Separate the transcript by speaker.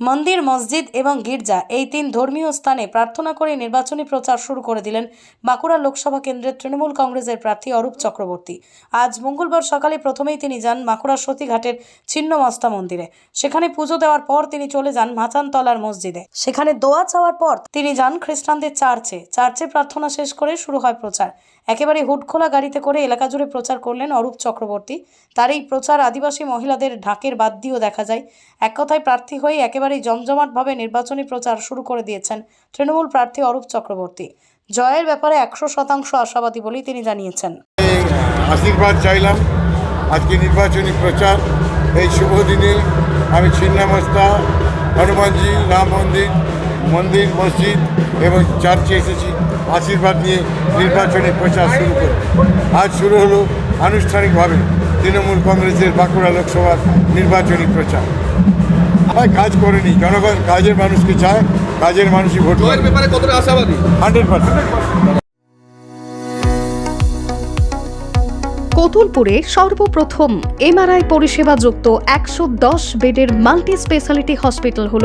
Speaker 1: মন্দির, মসজিদ এবং গির্জা এই তিন ধর্মীয় স্থানে প্রার্থনা করে নির্বাচনী প্রচার শুরু করে দিলেন বাঁকুড়া লোকসভা কেন্দ্রের তৃণমূল কংগ্রেসের প্রার্থী অরূপ চক্রবর্তী। আজ মঙ্গলবার সকালে প্রথমেই তিনি যান বাঁকুড়া সতীঘাটের ছিন্নমস্তা মন্দিরে। সেখানে পুজো দেওয়ার পর তিনি চলে যান মাচানতলার মসজিদে। সেখানে দোয়া চাওয়ার পর তিনি যান খ্রিস্টানদের চার্চে। চার্চে প্রার্থনা শেষ করে শুরু হয় প্রচার। একেবারে হুটখোলা গাড়িতে করে এলাকা জুড়ে প্রচার করলেন অরূপ চক্রবর্তী। তার এই প্রচার আদিবাসী মহিলাদের ঢাকের বাদ দিয়েও দেখা যায়। এক কথায় প্রার্থী হয়ে একেবারেই জমজমাটভাবে নির্বাচনী প্রচার শুরু করে দিয়েছেন তৃণমূল প্রার্থী অরূপ চক্রবর্তী। জয়ের ব্যাপারে একশো শতাংশ আশাবাদী বলেই তিনি জানিয়েছেন।
Speaker 2: আশীর্বাদ চাইলাম। আজকে নির্বাচনী প্রচার। এই শুভ দিনে আমি ছিন্নামস্তা, হনুমানজি, রাম মন্দির মন্দির মসজিদ এবং চার্চে এসেছি। আশীর্বাদ নিয়ে নির্বাচনী প্রচার শুরু করি আজ শুরু হলো আনুষ্ঠানিকভাবে তৃণমূল কংগ্রেসের বাঁকুড়া লোকসভার নির্বাচনী প্রচার। হয় কাজ করেনি জনগণ কাজের মানুষকে চায় কাজের মানুষই ভোট
Speaker 3: আশাবাদী?
Speaker 2: Hundred percent.
Speaker 4: কতুলপুরে সর্বপ্রথম এমআরআই পরিষেবা যুক্ত একশো দশ বেডের মাল্টি স্পেশালিটি হসপিটাল হল